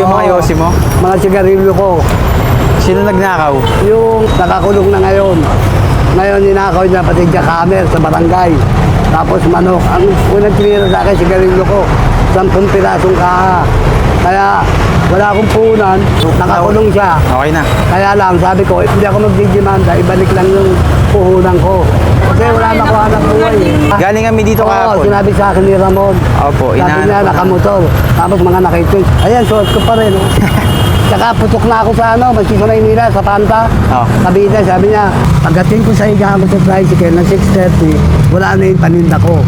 yung mga Oo. yosi mo? Mga sigarilyo ko. Sino nagnakaw? Yung nakakulong na ngayon. Ngayon ninakaw niya pati jackhammer sa barangay. Tapos manok. Ang unang tinira sa akin, sigarilyo ko. Sampung pirasong kaha. Kaya wala akong puhunan. Nakakulong siya. Okay na. Kaya lang, sabi ko, "Eh, hindi ako magdidimanda. Ibalik lang yung puhunan ko. Kasi wala na ako anak buhay. eh. Galing kami dito Oo, kahapon. sinabi sa akin ni Ramon. Opo, Sabi inahanap niya, ko na. nakamotor. Tapos mga nakaitin. Ayan, suot ko pa rin. oh. Tsaka putok na ako sa ano, magsisunay nila sa Panta. Oo. Kabida, sabi niya, pagdating ko sa higaan ko sa tricycle na 6.30, wala na yung paninda ko.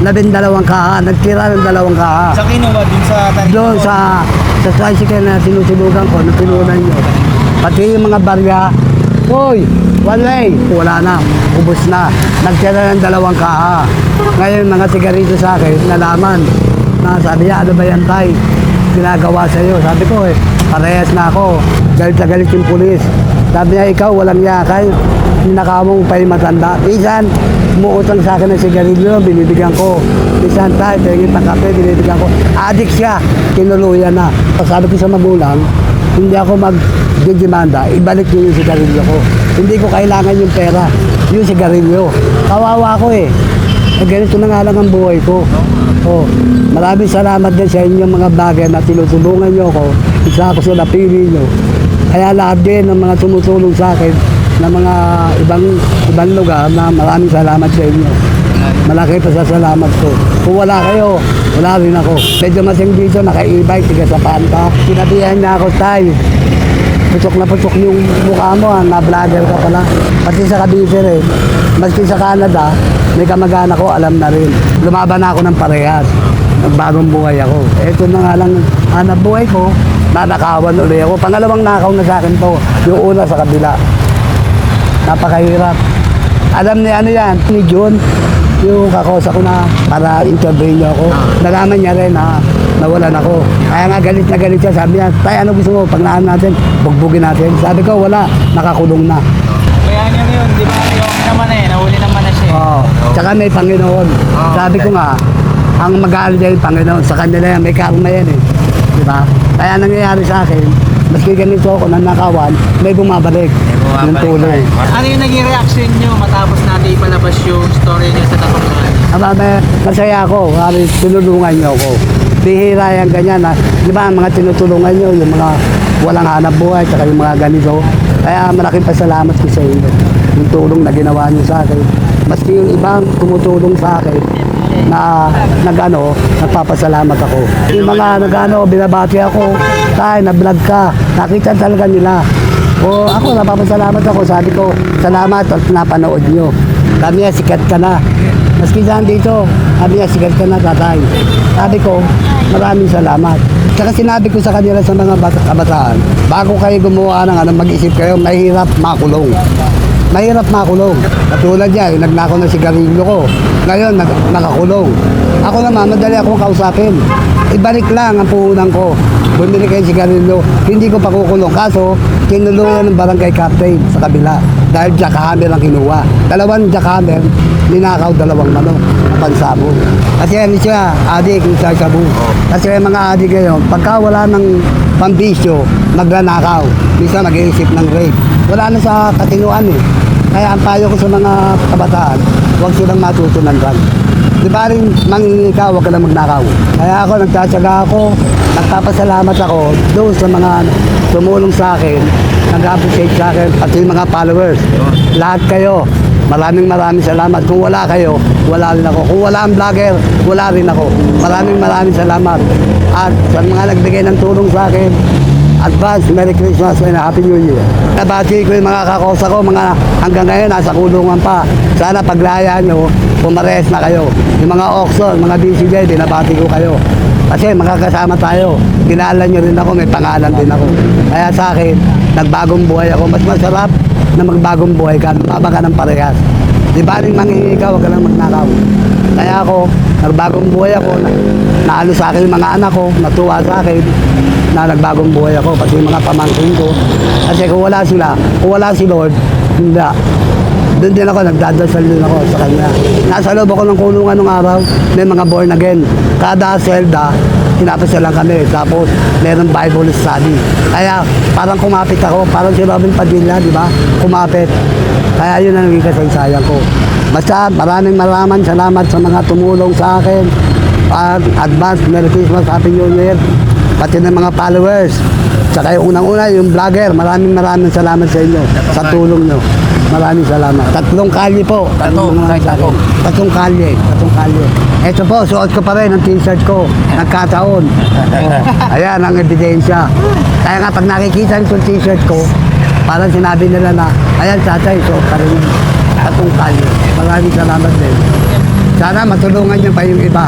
Labindalawang kaha, nagtira ng dalawang kaha. Sa kinuha dun sa Doon sa, sa tricycle na sinusubukan ko, nung pinunan nyo. Pati yung mga barya, Hoy, one way. Wala na, ubos na. Nagtira ng dalawang kaha. Ngayon, mga sigarito sa akin, nalaman. Na sabi niya, ano ba yan, tay? Ginagawa sa iyo. Sabi ko, eh, parehas na ako. Galit na galit yung pulis. Sabi niya, ikaw, walang yakay. Ninakamong pa yung matanda. Minsan, umuutang sa akin ng sigarilyo, binibigyan ko. Minsan tayo, tingin ng kape, binibigyan ko. Addict siya, kinuluyan na. Sabi ko sa magulang, hindi ako mag-demanda, ibalik niyo yung sigarilyo ko. Hindi ko kailangan yung pera, yung sigarilyo. Kawawa ko eh. Eh, ganito na nga lang ang buhay ko. Oh, maraming salamat din sa inyong mga bagay na tinutulungan niyo ako. Isa ako sa napili niyo. Kaya lahat din ng mga tumutulong sa akin na mga ibang ibang lugar na maraming salamat sa inyo. Malaki pa sa salamat ko. Kung wala kayo, wala rin ako. Medyo masing dito, naka-e-bike, tiga sa panta. Sinabihan niya ako, tay, putok na putok yung mukha mo, ah, na-vlogger ka pala. Pati sa Cavite rin. Maski sa Canada, may kamag-anak ko, alam na rin. Lumaban ako ng parehas. Nagbagong buhay ako. Ito na nga lang, hanap buhay ko, nanakawan ulit ako. Pangalawang nakaw na sa akin to, yung una sa kabila. Napakahirap. Alam ni ano yan, ni June, yung kakosa ko na para interview niyo ako. Nalaman niya rin na nawalan ako. Kaya nga galit na galit siya. Sabi niya, tay ano gusto mo? Pag naan natin, bugbugin natin. Sabi ko, wala, nakakulong na. Kaya niya yun, di ba? Yung naman eh, nahuli naman na siya. eh. Oo. Tsaka may Panginoon. Sabi ko nga, ang mag-aalala yung Panginoon. Sa kanila yan, may karma yan eh. Di ba? Kaya nangyayari sa akin, maski ganito ako nanakawan, may bumabalik. Yung tulong. Ano yung naging reaction nyo matapos natin ipalabas yung story niya sa may, masaya ako. Kaya tinulungan niyo ako. Bihira yan ganyan. Di ba, ang mga tinutulungan niyo, yung mga walang hanap buhay, tsaka yung mga ganito. Kaya malaking pasalamat ko sa inyo. Yung tulong na ginawa niyo sa akin. Maski yung ibang tumutulong sa akin na nagano, nagpapasalamat ako. Yung mga nagano, binabati ako, tayo, na-vlog ka, nakita talaga nila. O ako, napapasalamat ako. Sabi ko, salamat at napanood nyo. Sabi niya, sikat ka na. Maski saan dito, sabi niya, sikat ka na, tatay. Sabi ko, maraming salamat. Saka sinabi ko sa kanila sa mga bata, kabataan, bago kayo gumawa ng ano, mag-isip kayo, mahirap makulong. Mahirap makulong. Katulad niya, yung nagnakaw na sigarilyo ko. Ngayon, nag, nakakulong. Ako naman, madali akong kausapin. Ibalik lang ang puhunan ko. Bumili kayo ng sigarilyo, hindi ko pa kukulong. Kaso, tinuluyan ng barangay captain sa kabila. Dahil jackhammer ang kinuha. Dalawang jackhammer, ninakaw dalawang manok na pansabo. Kasi ano siya, adik yung sa sabu. Kasi yung mga adik ngayon, pagka wala ng pambisyo, magnanakaw. Minsan mag-iisip ng rape. Wala na sa katinuan eh. Kaya ang payo ko sa mga kabataan, huwag silang matuto ng drug. Di ba rin mangingi ka, huwag ka na magnakaw. Kaya ako, nagtatsaga ako, nagpapasalamat ako doon sa mga tumulong sa akin, nag-appreciate sa akin, pati yung mga followers. Lahat kayo, maraming maraming salamat. Kung wala kayo, wala rin ako. Kung wala ang vlogger, wala rin ako. Maraming maraming salamat. At sa mga nagbigay ng tulong sa akin, Advance, Merry Christmas and Happy New Year. Nabati ko yung mga kakosa ko, mga hanggang ngayon nasa kulungan pa. Sana paglaya nyo, pumares na kayo. Yung mga Oxon, mga BCJ, dinabati ko kayo. Kasi makakasama tayo. Kinala nyo rin ako, may pangalan din ako. Kaya sa akin, nagbagong buhay ako. Mas masarap na magbagong buhay ka, mababa ka ng parehas. Di ba rin manghingi ka, huwag ka lang magnakaw. Kaya ako, nagbagong buhay ako, na, naano sa akin yung mga anak ko, natuwa sa akin, na nagbagong buhay ako, pati yung mga pamangkin ko. Kasi kung wala sila, kung wala si Lord, hindi. Doon din ako, nagdadasal din ako sa Kanya. Nasa loob ako ng kulungan nung araw, may mga born again. Kada selda, pinapasyalan kami. Tapos, meron Bible study. Kaya, parang kumapit ako. Parang si Robin Padilla, di ba? Kumapit. Kaya yun ang naging kasaysayan ko. Basta, maraming maraming salamat sa mga tumulong sa akin. At advance, Merry Christmas, Happy New Year. Pati ng mga followers. Tsaka yung unang-una, yung vlogger. Maraming maraming salamat sa inyo. Sa tulong nyo. Maraming salamat. Tatlong kalye po. Tatlo, Tatlong kahit ako. Tatlong kalye. Tatlong kalye. Ito po, suot ko pa rin ang t-shirt ko. Nagkataon. Ayan ang ebidensya. Kaya nga pag nakikita ko yung t-shirt ko, parang sinabi nila na, ayan tatay, suot pa rin tatlong kalye. Maraming salamat din. Sana matulungan niyo pa yung iba.